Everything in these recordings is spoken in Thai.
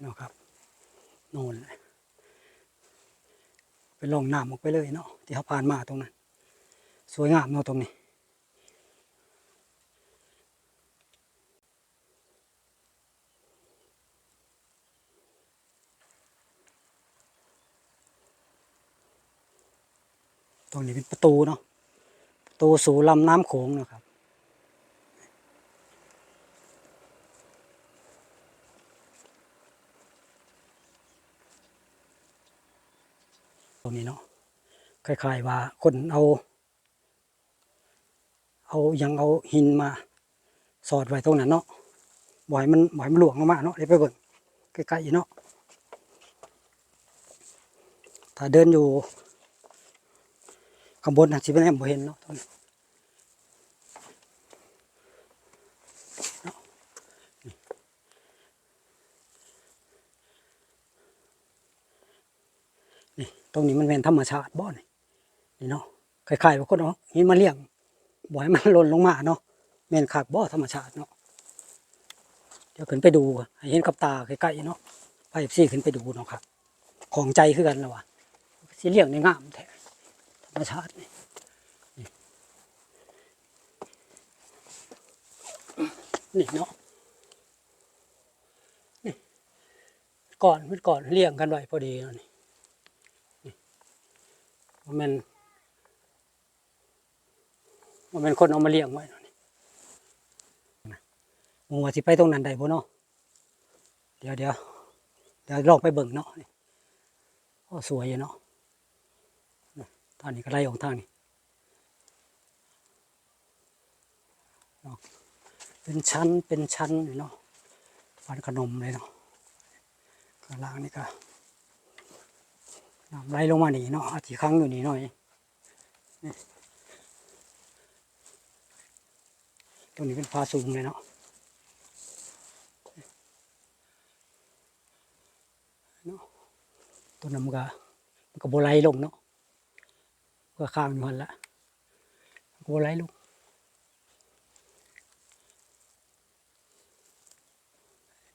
เนาะครับโน่นแหละไปลองน้ำออกไปเลยเนาะที่เขาผ่านมาตรงนั้น สวยงามเนาะตรงนี้ตรงนี้เป็นประตูเนาะประตูสู่ลำน้ำโขงเนาะครับ ตรงนี้เนาะคล้ายๆว่าคนเอา เอายังเอาหินมาสอดไว้ตรงนั้นเนาะบ่อยมันบ่อยมันหลวงออกมาเนาะเดี๋ยวไปเบิ่งใกล้ๆเนาะถ้าเดินอยู่ข้างบนอาจจะเป็นแอมบ่เห็นเนาะตรงนี้เนาะนี่ ตรงนี้มันเป็นธรรมชาติบ่นี่นี่เนาะคล้ายๆว่าคนเอาหินมาเลี้ยงบ่ให้มันหล่นลงมาเนาะแม่นคักบ่อธรรมชาติเนาะเดี๋ยวขึ้นไปดูให้เห็นกับตาใกล้ๆเนาะไปซี่ขึ้นไปดูเนาะครับ ของใจคือกันแล้ววะสิเลี้ยงในงามแท้ธรรมชาตินี่นี่เนาะนี่ก่อนเมื่อก่อนเลี้ยงกันไว้พอดีเนาะนี่ บ่แม่นมันเป็นคนเอามาเลี้ยงไว้เนาะมึงว่าสิไปตรงนั้นได้บ่เนาะเดี๋ยวเดี๋ยวเดี๋ยวลองไปเบิ่งเนาะนี่โอ้สวยอยู่เนาะนี่ทางนี้ก็ไล่ของทางนี้เป็นชั้นเป็นชั้นเนาะฟันขนมเลยเนาะข้างล่างนี่ก็ น้ำไหลลงมานี่เนาะทิครั้งอยู่นี่หน่อยตรงนี้เป็นฟ้าสูงเลยเนาะเนาะต้นน้ำมันก็มันก็โบไลลงเนาะก็ข้างอยู่หันละก็โบไหลลง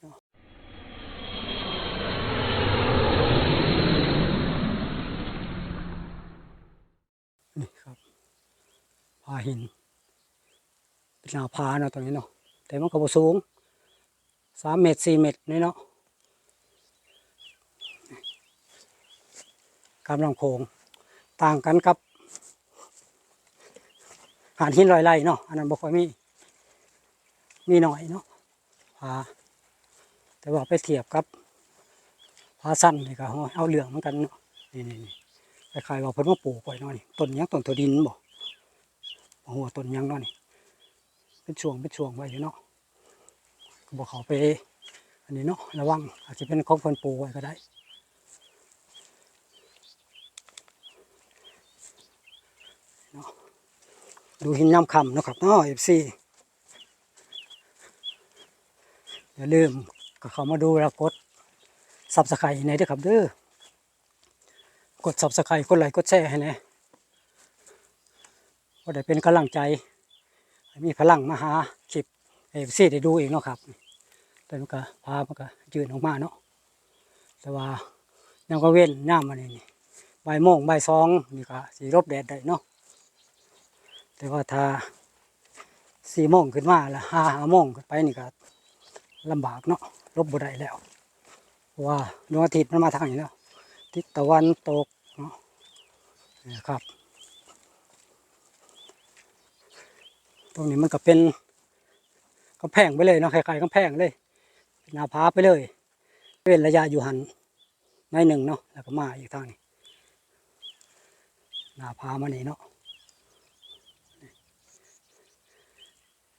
เนาะนี่ครับผา หินเป็นหน้าผาเนาะตรงนี้เนาะแต่มันก็บ่สูงสามเมตรสี่เมตรนี่เนาะกำลังโขงต่างกันกับหานหินลอยไล่เนาะอันนั้นบ่ค่อยมี มีหน่อยเนาะผาแต่ว่าไปเทียบกับผาสั้นนี่ก็เอาเหลืองเหมือนกันเนาะนี่นี่คล้ายๆว่าเพิ่นมาปลูกไว้เนาะนี่ต้นยังต้นตัวดินบ่ บ่ฮู้ว่าต้นยังเนาะนี่เป็นช่วงเป็นช่วงไว้อยู่เนาะก็บอกเขาไปอันนี้เนาะระวังอาจจะเป็นของคนปูไว้ก็ได้เนาะดูหินย้ำคำเนาะครับเนาะเอฟซีอย่าลืมก็เขามาดูแล้วกดซับสไครต์ในเด้อครับเด้อกดซับสไครต์กดไลค์กดแชร์ให้แนะ ก็ได้เป็นกำลังใจ มีพลังมาหาคลิปเอฟซีได้ดูเองเนาะครับแต่มันก็พามันก็ยืนออกมาเนาะแต่ว่ายังก็เว้นย่ามมานี่นี่ใบโมงใบายสองนี่ก็สีรบแดดได้เนาะแต่ว่าถ้าสี่โมงขึ้นมาละห้าโมงขึ้นไปนี่ก็ลำบากเนาะรบบ่ได้แล้วว่าดวงอาทิตย์มันมาทางนี้แล้วทิศตะวันตกเนาะนี่ครับ ตรงนี้มันก็เป็นกำแพงไปเลยเนาะคล้ายๆกำแพงเลยเนหนาผาไปเลย เป็นระยะอยู่หันในหนึ่งเนาะแล้วก็มาอีกทางนี้หนาผามานี่เนาะ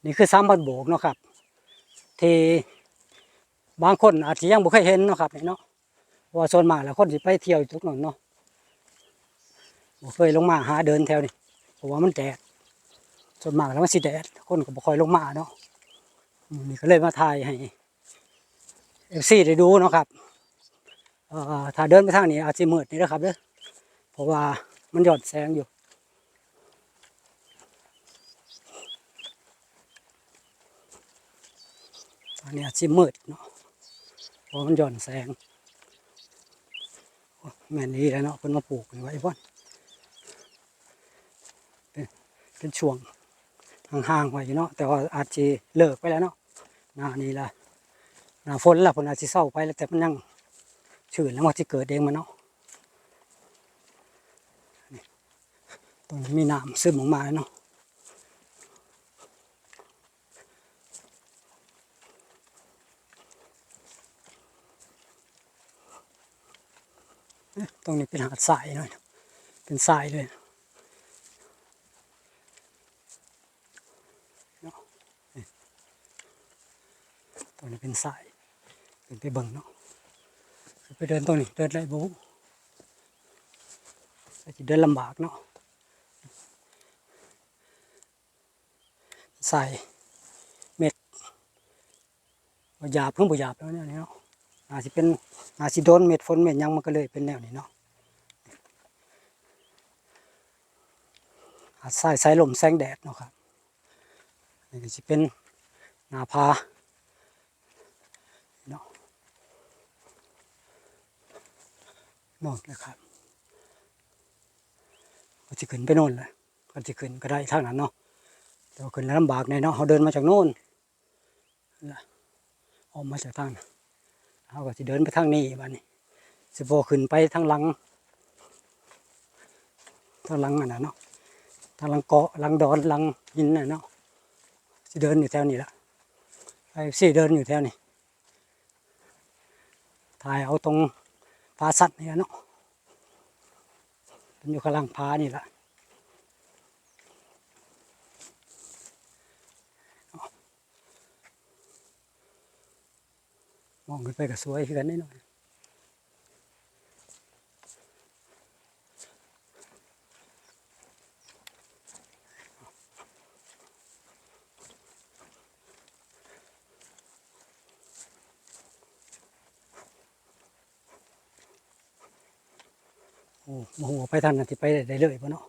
นี่คือสามพันโบกเนาะครับ ที่บางคนอาจจะยังบ่เคยเห็นเนาะครับนี่เนาะว่าส่วนมากแล้วคนสิไปเที่ยวทุกนั้นเนาะบ่เคยลงมาหาเดินแถวนี้เพราะว่ามันแดด ส่วนมากแล้วมันสิแดดคนก็บ่ค่อยลงมาเนาะนี่ก็เลยมาถ่ายให้เอฟซีได้ดูเนาะครับเอ่อถ้าเดินไปทางนี้อาจจะมืดนี่นะครับเด้อเพราะว่ามันหยอดแสงอยู่อันนี้อาจจะมืดเนาะเพราะมันหย่อนแสงแม่นี้แล้วเนาะเพิ่นมาปลูกไว้พ่อนเป็นช่วง ห่างๆไว้อยู่เนาะแต่ว่าอาจจะเลิกไปแล้วเนาะหน้านี้ละหน้าฝนละเพิ่นอาจจะเศร้าไปแล้วแต่มันยังชื้นแล้วมันจะเกิดเองมันเนาะตรงนี้มีน้ำซึมออกมาเนาะตรงนี้เป็นหาดทรายหน่อยเป็นทรายเลยนาะนี่ต รงนี้เป็นทรายเป็นไปเบิ่งเนาะไปเดินตรงนี้เดินได้บูแต่จะเดินลำบากเนาะทรายเม็ดบ่หยาบเพิ่งบ่หยาบแล้วเนี่ยเนาะอาจจะเป็นอาจจะโดนเม็ดฝนเม็ดยังมันก็เลยเป็นแนวนี้เนาะอาจสายสายลมแสงแดดเนาะครับนี่ก็จะเป็นนาพา นอนนะครับก็จะขึ้นไปโน่นเลยก็จะขึ้นก็ได้ทางนั้นเนาะแต่ขึ้นแล้วลำบากในเนาะเขาเดินมาจากโน่นนั่นล่ะออกมาจากทางเขาก็จะเดินไปทางนี้บ้านนี้สิบโบขึ้นไปทางหลังทางหลังอันนั้นเนาะทางหลังเกาะหลังดอนหลังหินน่ะเนาะสิเดินอยู่แถวนี้ละไอ้สี่เดินอยู่แถวนี้ถ่ายเอาตรง พาสัตว์นี่ล่ะเนาะเป็นอยู่ข้างหลังพานี่ละมองขึ้นไปก็สวยคือกันนิดหน่อย โอ้โหไปทานั้นที่ไปได้เลยปะเนาะ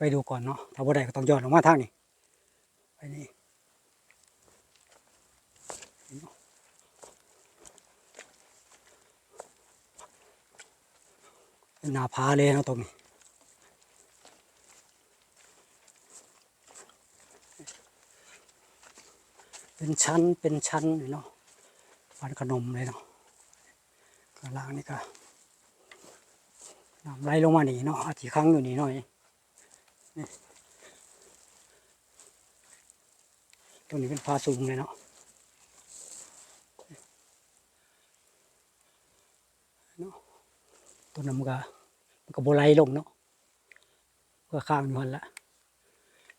ไปดูก่อนเนาะถ้าบ่ได้ก็ต้องย้อนออกมาทางนี้ไปนี่เป็นหนาผาเลยเนาะตรงนี้เป็นชั้นเป็นชั้นเนาะฟันขนมเลยเนาะข้าล่างนี่ก็ น้ำไหลลงมาหนีเนาะอาจจะค้างอยู่นี่หน่อยตรงนี้เป็นพาสูงเลยเนาะเนาะต้นน้ำก็มันก็โบไลลงเนาะก็ค้างอยู่หันละ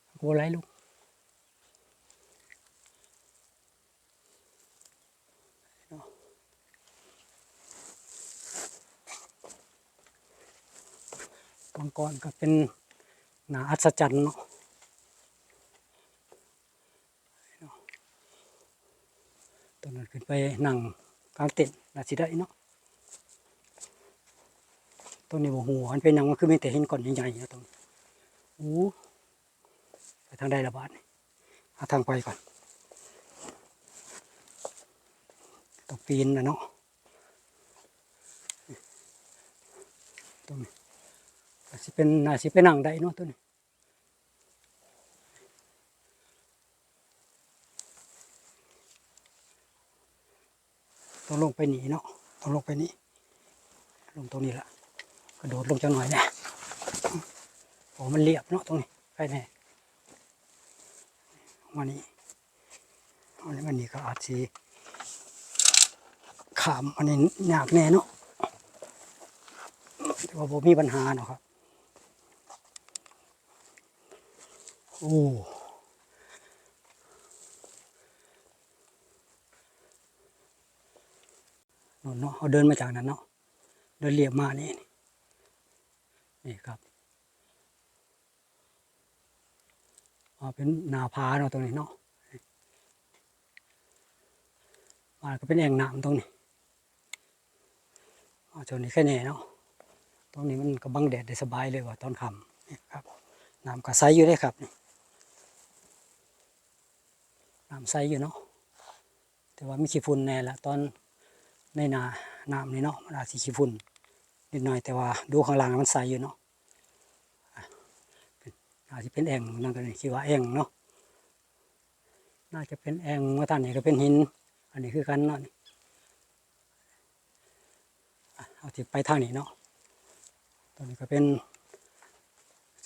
ก็โบไลลงเนาะ มังกรก็เป็นหนาอัศจรรย์เนาะตอนนั้นขึ้นไปนั่งกลางเต็นท์นาสิได้เนาะตรงนี้บ่หัวมันเป็นหยังมันคือมีแต่เห็นก่อนใหญ่ๆนะตรงนี้โอ้ไปทางใดละบาดนี่หาทางไปก่อนต้องปีนนะเนาะตรงนี้ สิเป็นอาสิเป็นนังได้เนาะตัวนี้ต้องลงไปหนีเนาะต้องลงไปนี่ลงตรงนี้ละกระโดดลงจังหน่อยเนี่ยโอ้มันเรียบเนาะตรงนี้ไปแน่มานี่อันนี้มันนี่ก็อาจสิขามอันนี้ยากแน่เนาะแต่ว่าผมมีปัญหาเนาะครับ โอ้นเนาะเขาเดินมาจากนั้นเนาะเดินเรียบมานี่นี่ครับอ๋อเป็นหนาผาเนาะตรงนี้เนาะมาก็เป็นแอ่งน้ำตรงนี้อ๋อจนนี้แค่นี้เนาะตรงนี้มันก็บังแดดได้สบายเลยว่าตอนค่ำนี่ครับน้ำก็ใสอยู่ได้ครับนี่ น้ำใสอยู่เนาะแต่ว่ามีขี้ฝุ่นแน่ละตอนในนาน้ำนี่เนาะมันอาจสิขี้ฝุ่นนิดหน่อยแต่ว่าดูข้างล่างมันใสอยู่เนาะอาจจะเป็นแอ่งนั่นก็นี่คิดว่าแอ่งเนาะน่าจะเป็นแอ่งว่าท่านนี่ก็เป็นหิน อันนี้คือกันเนาะเอาที่ไปทางนี้เนาะตรงนี้ก็เป็น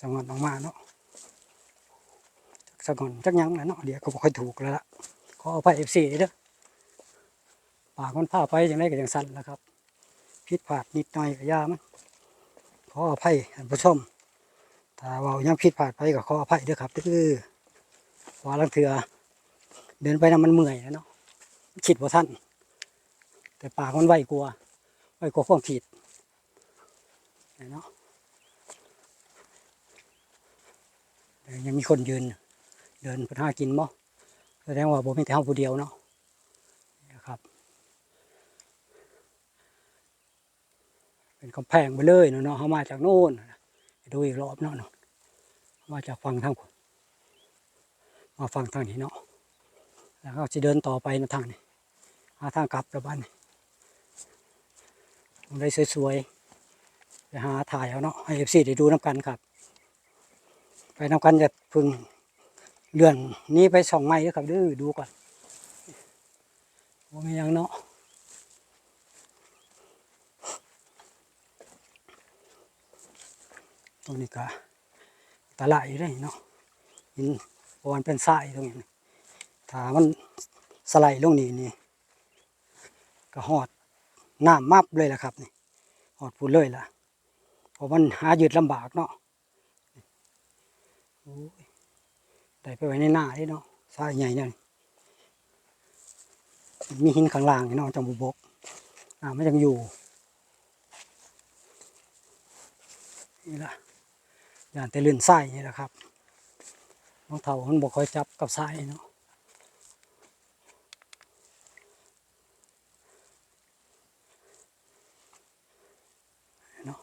จังหวัดออกมาเนาะ สักก่อนจักยังแหละเนาะเดี๋ยวก็บ่ค่อยถูกแล้วล่ะขอเอาไปเอฟซีเด้อปากมันพาไปอย่างไรก็อย่างสั่นแล้วครับผิดพลาดนิดหน่อยก็ยามันขออภัยท่านผู้ชมถ้าว่ายังผิดพลาดไปก็ขออภัยเด้อครับเด้อว่าลังเถือเดินไปนำมันเมื่อยนะเนาะคิดว่าท่านแต่ปากมันไหวกลัวาไวกลัวความผิดเนาะเดี๋ยวยังมีคนยืน เดินไปห้ากินบ่แสดงว่าบ่มีแต่เฮาผู้เดียวเนาะนี่ครับ เป็นกำแพงไปเลยเนาะเนาะเขามาจากโน่นดูอีกรอบเนาะเนาะมาจากฝั่งทางขวามาฝั่งทางนี้เนาะแล้วก็จะเดินต่อไปในะทางนี้หาทางกลับกลับบ้านนี่ได้สวยๆไปหาถ่ายเอาเนาะให้เอฟซีได้ดูน้ำกันครับ ไปน้ำกันจะพึ่ง เลื่อนนี้ไปสองไม้แล้วครับด้อดูก่อนว่ามียังเนาะตรงนี้ก็ตะไลอยู่ได้เนาะหินเพราะมันเป็นทรายตรงนี้ถ้ามันสไลด์ลงนี่นี่ก็หอดน้ำมับเลยล่ะครับนี่หอดพูนเลยล่ะเพราะมันหาหยุดลำบากเนาะโอ้ ได้ไปไว้ในหน้าได้เนาะทรายใหญ่เนี่ยมีหินข้างล่างเนาะจังบุบกอ่ามันยังอยู่นี่ละอย่างแต่ลื่นไส้นี่แหละครับน้องเถามันบอกคอยจับกับไส้เนาะเนาะ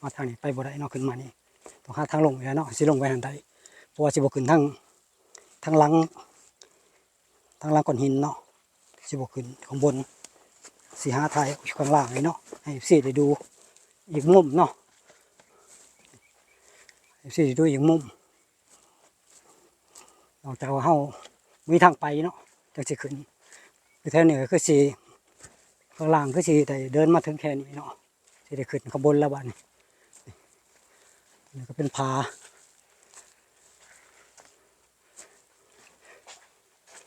มาทางนี้ไปบ่ได้เนาะขึ้นมานี่ ต้องหาทางลงไปแล้วเนาะสิลงไปทางใดเพราะว่าสิบขึ้นทางทางหลังทางหลังก้อนหินเนาะสิบขึ้นข้างบนสิหาทายอยู่ข้างล่างนี่เนาะให้สิได้ดูอีกมุมเนาะสิดูอีกมุมนอกจากว่าเฮามีทางไปเนาะจังสิขึ้นคือแถวนี้ก็คือสิข้างล่างคือสิได้เดินมาถึงแค่นี้เนาะสิได้ขึ้นข้างบนแล้วบัดนี้นี่ ก็เป็นผา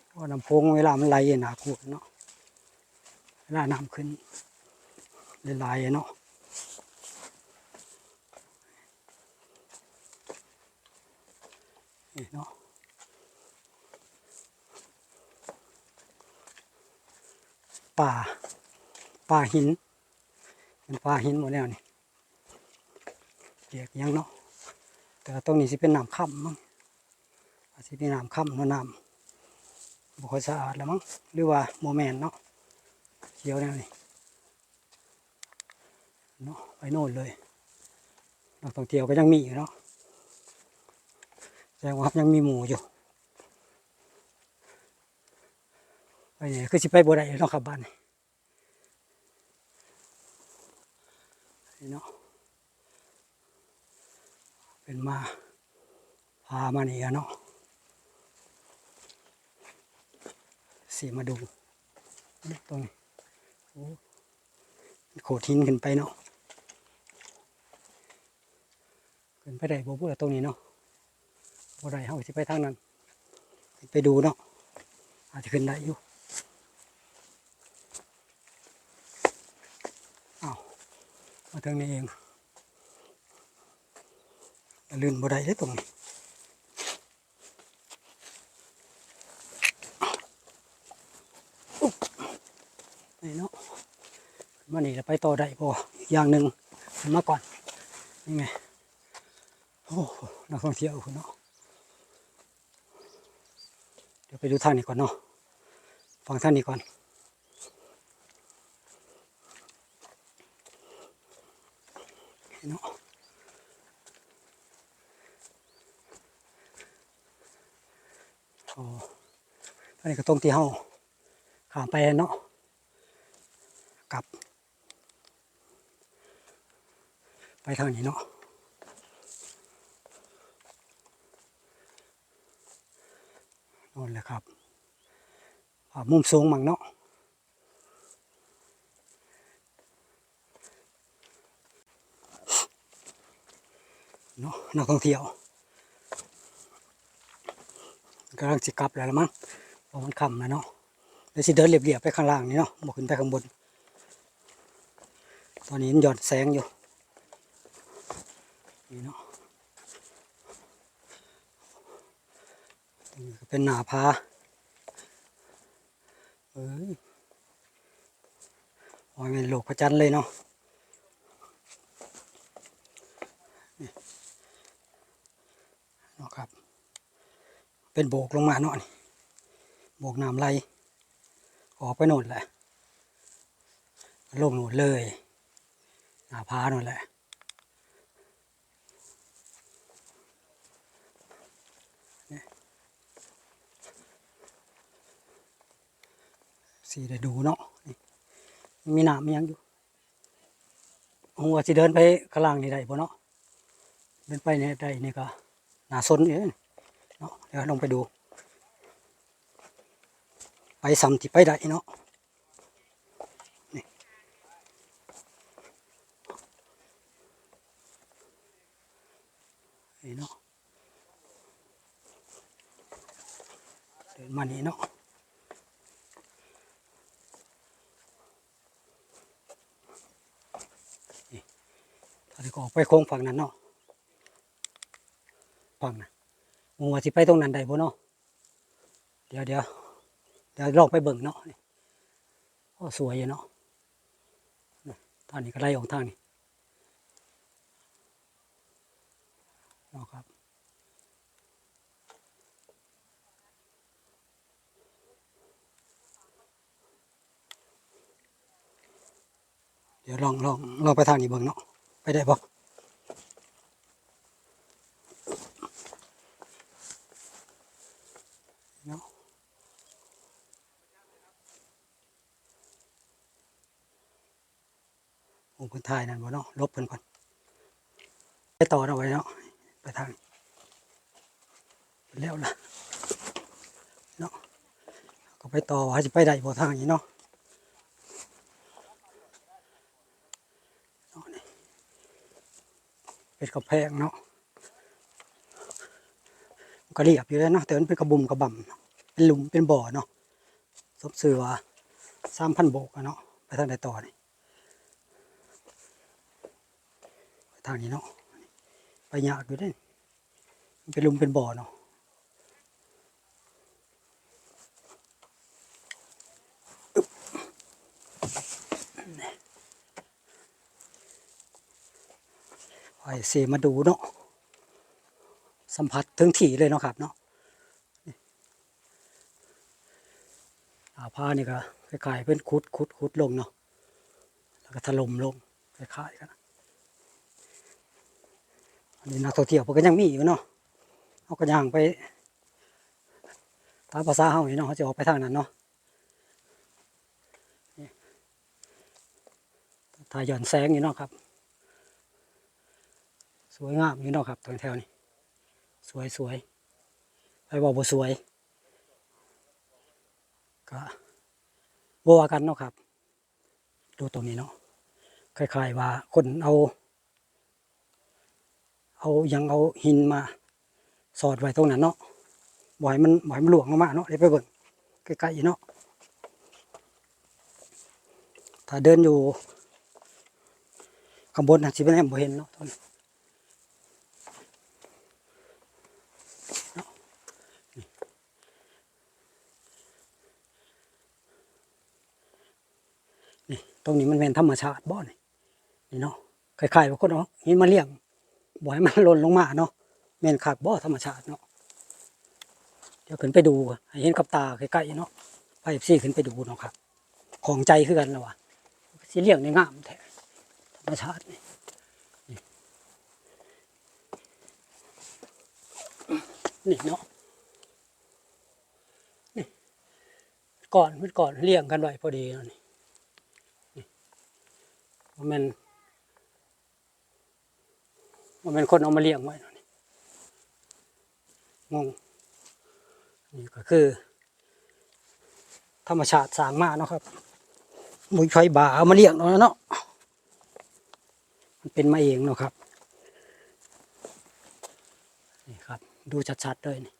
เพราน้ำพงเวลามันไหลหนากลัวเนาะเวลาน้ำขึ้นไหลๆเนาะนี่เนาะป่าป่าหินเป็นป่าหินหมดแล้วนี่เกียกยังเนาะ แต่ตรงนี้สิเป็นน้ำค่ำมั้งอาจสิเป็นน้ำค่ำเนาะน้ำบ่ค่อยสะอาดแล้วมั้งหรือว่าโมแมนเนาะเขียวแนวนี้เนาะไปโน่นเลยนักท่องเที่ยวก็ยังมีอยู่เนาะแสดงว่ายังมีหมูอยู่ไปเนี่ยคือสิไปบ่ได้เนาะครับบ้านนี่นี่เนาะ เป็นมาพามาเนี่อะเนาะสีมาดูตรงนี้โอ้โขดหินขึ้นไปเนาะขึ้นไปได้บ่เบื่อตรงนี้เนาะบ่ได้เฮาสิไปทางนั้น ไปดูเนาะอาจจะขึ้นได้อยู่อ้าวมาทางนี้เอง ลื่นบ่ได้เด้ตรงนี้นี่เนาะมานี่จะไปต่อได้บ่อีกอย่างหนึ่งมาก่อน นี่ไง โอ้นักท่องเที่ยวคุณเนาะ เดี๋ยวไปดูทางนี้ก่อนเนาะ ฟังทางนี้ก่อนเนาะ อ้ทางนี้ก็ตรงที่เฮาขามไปเนาะกลับ ไปทางนี้เนาะนั่นแหละครับอ่ามุมสูงมั่งเนาะเนาะนักท่องเที่ยว กำลังจะกลับแล้วละมั้งเพราะมันค่ำแล้วเนาะเดี๋ยวสิเดินเรียบๆไปข้างล่างนี่เนาะบอกขึ้นไปข้างบน ตอนนี้มันหย่อนแสงอยู่นี่เนาะตรงนี้ก็เป็นหนาผาเอ้ยโอ้ยเป็นโลกพระจันทร์เลยเนาะนี่เนาะครับ เป็นโบกลงมาเนาะนี่โบกน้ำไหลออกไปโน่นแหละลงโน่นเลยหน้าผาโน่นแหละสีได้ดูเนาะนี่มีน้ำมียังอยู่หัวสิเดินไปข้างล่างนี่ได้บ่เนาะเดินไปเนี่ยได้นี่ก็น่าสนอยู่ เนาะเดี๋ยวลงไปดู ไปซ้ำที่ไปได้เนาะนี่เนาะเดินมานี่เนาะอันนี้ก็ออกไปโค้งฝั่งนั้นเนาะฝั่งนะ มึงว่าสิไปตรงนั้นได้บ่เนาะเดี๋ยวเดี๋ยวเดี๋ยวลองไปเบิ่งเนาะโอ้สวยอยู่เนาะนี่ทางนี้ก็ไล่ออกทางนี้เนาะครับเดี๋ยวลองลองลองไปทางนี้เบิ่งเนาะไปได้ปะเนาะ โอ้เนถ่ายนั่นบ่เนาะลบเพิ่นก่อนไปต่อเอาไว้เนาะไปทางนี้ไปแล้วล่ะเนาะก็ไปต่อว่าจะไปได้บ่ทางนี้เนาะเนาะนี่เป็นกระแพงเนาะก็เรียบอยู่แล้วเนาะแต่มันเป็นกระบุมกระบำเป็นหลุมเป็นบ่อเนาะซบเสือสามพันโบกอะเนาะไปทางใดต่อนี่ไป ทางนี้เนาะไปยากอยู่ด้มันเป็นลุมเป็นบ่อเนาะไอเสมาดูเนาะสัมผัสถึงถี่เลยเนาะครับเนาะอาผ้านี่ก็คล้ายๆเป็นคุดคุดคุดลงเนาะแล้วก็ถล่มลงคล้ายๆกันอัน นี้นักท่องเที่ยวเพิ่นก็ยังมีอยู่เนาะเขาก็ย่างไปตามภาษาเฮานี่เนาะเขาจะออกไปทางนั้นเนาะถ่ายหย่อนแสงอยู่เนาะครับ สวยงามอยู่เนาะครับตรงแถวนี้สวยสวยไปบอกบ่สวยก็บ่ว่ากันเนาะครับ ดูตรงนี้เนาะคล้ายๆว่าคนเอา เอายังเอาหินมาสอดไว้ตรงนั้นเนาะบ่ให้มันบ่ให้มันหลวงลงมาเนาะเดี๋ยวไปเบิ่งใกล้ๆเนาะถ้าเดินอยู่ข้างบนน่ะสิเป็นแอมบ่เห็นเนาะตอนนี่ตรงนี้มันเป็นธรรมชาติบ่อนี่นี่เนาะคล้ายๆว่าคนเนาะหินมาเลี้ยง บ่ให้มันหล่นลงมาเนาะแม่นคักบ่อธรรมชาติเนาะเดี๋ยวขึ้นไปดูให้เห็นกับตาใกล้ๆเนาะไปซี่ขึ้นไปดูเนาะครับ ของใจคือกันแล้วว่ะสิเลี้ยงในงามแท้ธรรมชาตินี่นี่เนาะนี่ก่อนเป็นก่อนเลี้ยงกันไว้พอดีเนาะนี่มัน มันเป็นคนเอามาเลี้ยงไว้เนาะนี่งงนี่ก็คือ ธรรมชาติสร้างมาเนาะครับมุยไฟบาเอามาเลี้ยงเนาะเนาะมันเป็นมาเองเนาะครับนี่ครับ ดูชัดๆเลยนี่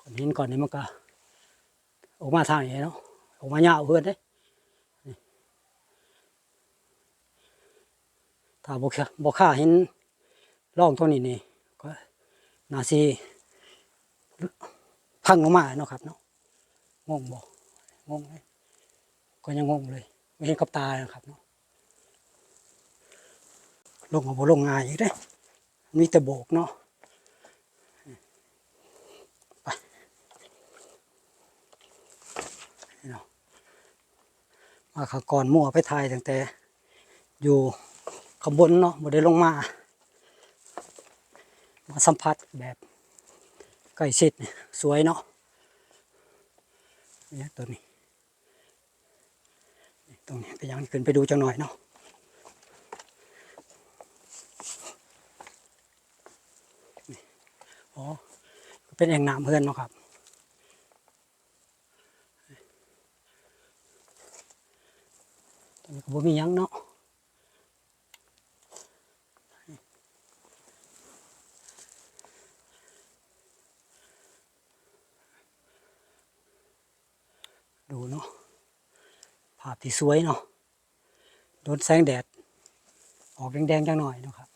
ก่อนหินก่อนนี้มันก็ออกมาทางนี้เนาะออกมาเงาวเพื่อนเด้นี่ ถ้าบกบกค่าเห็นร่องตัวนี้นี่ก็นาซีพังลงมาเนาะครับเนาะงงบ่งงเลยก็ยังงงเลยไม่เห็นกับตานะครับเนาะลงมาบ่ลงง่ายอีกเด้มีแต่โบกเนาะเนาะมาขากรมั่วไปถ่ายตั้งแต่อยู่ ขางบนเนาะบ่ได้ลงมา มาสัมผัสแบบใกล้ชิดสวยเนาะเนี่ยตัวนี้ ตรงนี้ไปยังขึ้นไปดูจังหน่อยเนาะอ๋อเป็นแอ่งน้ำเพื่อนเนาะครับตอนนี้ก็บ่มียังเนาะดูเนาะภาพ ที่สวยเนาะโดนแสงแดด ออกแดงๆจังหน่อยนะครับ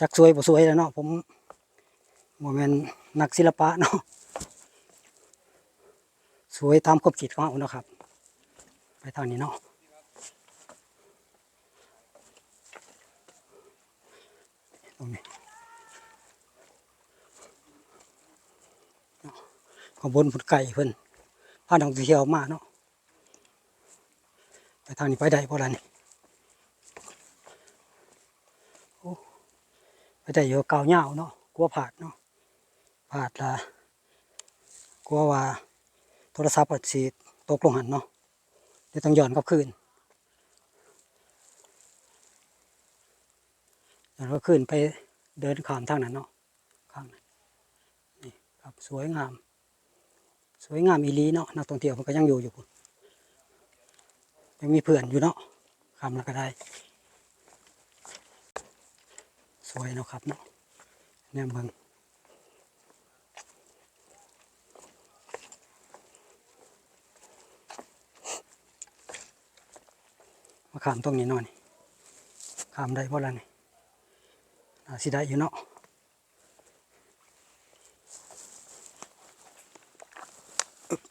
จักสวยบ่สวยแล้วเนาะผมบ่แม่นนักศิลปะเนาะสวยตามความคิดของเรานะครับ ไปทางนี้เนาะตรงนี้ข้างบนผุดไก่เพิ่น พานักท่องเที่ยวมาเนาะไปทางนี้ไปได้เพราะอะไรนี่โอ้ไปได้อยู่เกาเหย้าเนาะกลัวผาดเนาะผาดละกลัวว่าโทรศัพท์อาจสิตกลงหันเนาะเดี๋ยวต้องย้อนกลับคืนย้อนกลับคืนไปเดินข้ามทางนั้นเนาะข้างนั้นนี่ครับสวยงาม สวยงามอีลีเนาะนักท่องเที่ยวมันก็ยังอยู่อยู่ยังมีเพื่อนอยู่เนาะข้ามแล้วก็ได้ สวยเนาะครับเนาะแนมเบิงมาขามตรงนี้นอนขามได้เพราะอะไรนี่น่าสิได้อยู่เนาะอึ๊บ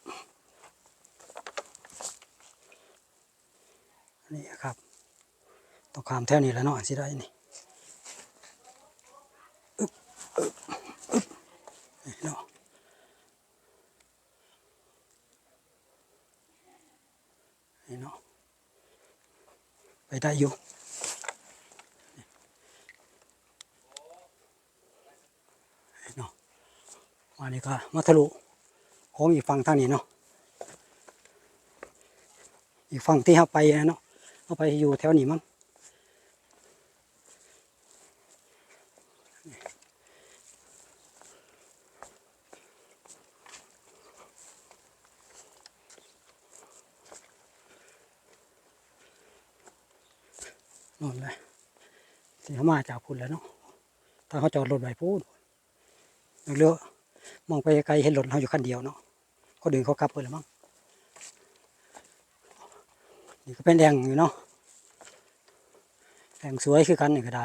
อันนี่ครับ ต้องข้ามแถวนี้แล้วเนาะสิได้นี่อึ๊บอึ๊บอึ๊บนี่เนาะนี่เนาะไปได้อยู่เนาะมานี่ก็มาทะลุโค้งอีกฝั่งทางนี้เนาะอีกฝั่งที่เราไปนะเนาะเราไปอยู่แถวนี้มั้ง นอนเลยที่เขามาจากพุ่นแล้วเนาะถ้าเขาจอดรถไว้พูดเรือมองไปไกลเห็นรถเขาอยู่คันเดียวเนาะก็ดึงเขากลับไปแล้วมั้งนี่ก็เป็นแดงอยู่เนาะแดงสวยคือกันนี่ก็ได้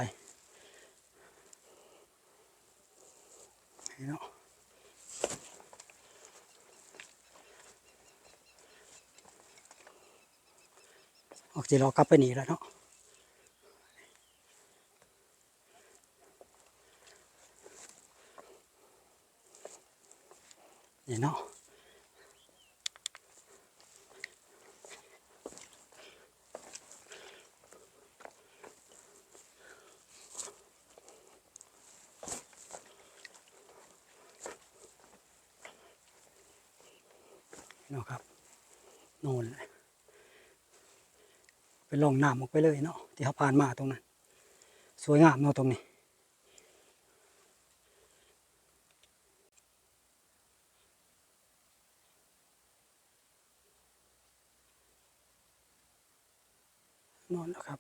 เนาะออกจีเรากลับไปหนีแล้วเนาะ นี่เนาะเนาะครับโน่นเป็นลองน้ำออกไปเลยเนาะที่เขาผ่านมาตรงนั้น สวยงามเนาะตรงนี้อนแล้วครับ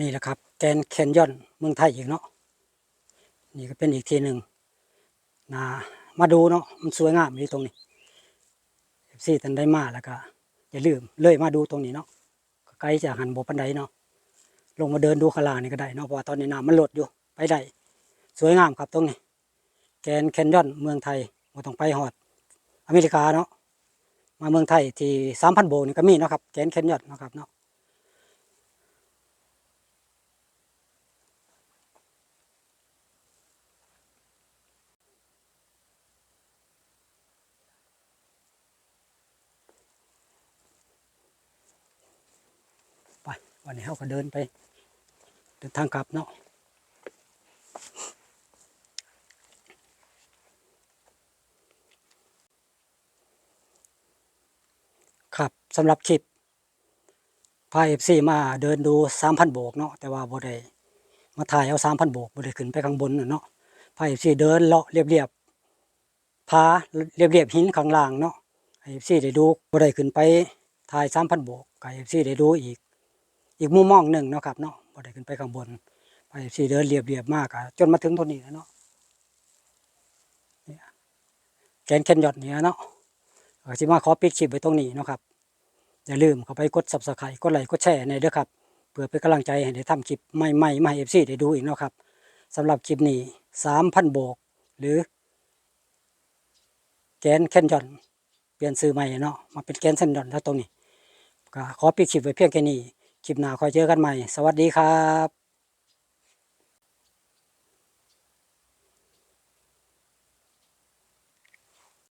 นี่แหละครับ แกนแคนยอนเมืองไทยอีกเนาะนี่ก็เป็นอีกทีหนึ่งนะมาดูเนาะมันสวยงามอยู่ตรงนี้เอฟซีตันได้มาแล้วก็อย่าลืมเลยมาดูตรงนี้เนาะก็ไกลจากหันโบปันไดเนาะลงมาเดินดูขลานี่ก็ได้เนาะเพราะตอนนี้น้ำมันลดอยู่ไปได้สวยงามครับตรงนี้ แกนแคนยอนเมืองไทยบ่ต้องไปฮอด อเมริกาเนาะมาเมืองไทยที่สามพันโบนี่ก็มีเนาะครับแกนแคนยอนนะครับเนาะไป วันนี้เขาก็เดินไป เดินทางกลับเนาะครับสำหรับคลิปพาเอฟซีมาเดินดูสามพันโบกเนาะแต่ว่าบ่ได้มาถ่ายเอาสามพันโบกบ่ได้ขึ้นไปข้างบนน่ะเนาะพาเอฟซีเดินเลาะเรียบๆพาเรียบๆหินข้างล่างเนาะเอฟซีได้ดูบ่ได้ขึ้นไปถ่ายสามพันโบกกับเอฟซีได้ดูอีก อีกมุมมองหนึ่งเนาะครับเนาะบ่ได้ขึ้นไปข้างบน ไปสี่เดินเรียบเรียบๆมากอะจนมาถึงตรงนี้แล้วเนาะแกนแคนยอดเนี่ยเนาะก็สิมาขอปิดคลิปไว้ตรงนี้เนาะครับอย่าลืมเข้าไปกด subscribe กดไลค์กดแชร์ในเด้อครับเพื่อเป็นกำลังใจให้ได้ทำคลิปใหม่ๆมาให้เอฟซีได้ดูอีกเนาะครับสำหรับคลิปนี้สามพันโบก หรือ แกนแคนยอนเปลี่ยนซื้อใหม่เนาะมาเป็นแกนแคนยอนแล้วตรงนี้ก็ขอปิดคลิปไว้เพียงแค่นี้ คลิปหน้าคอยเจอกันใหม่ สวัสดีครับ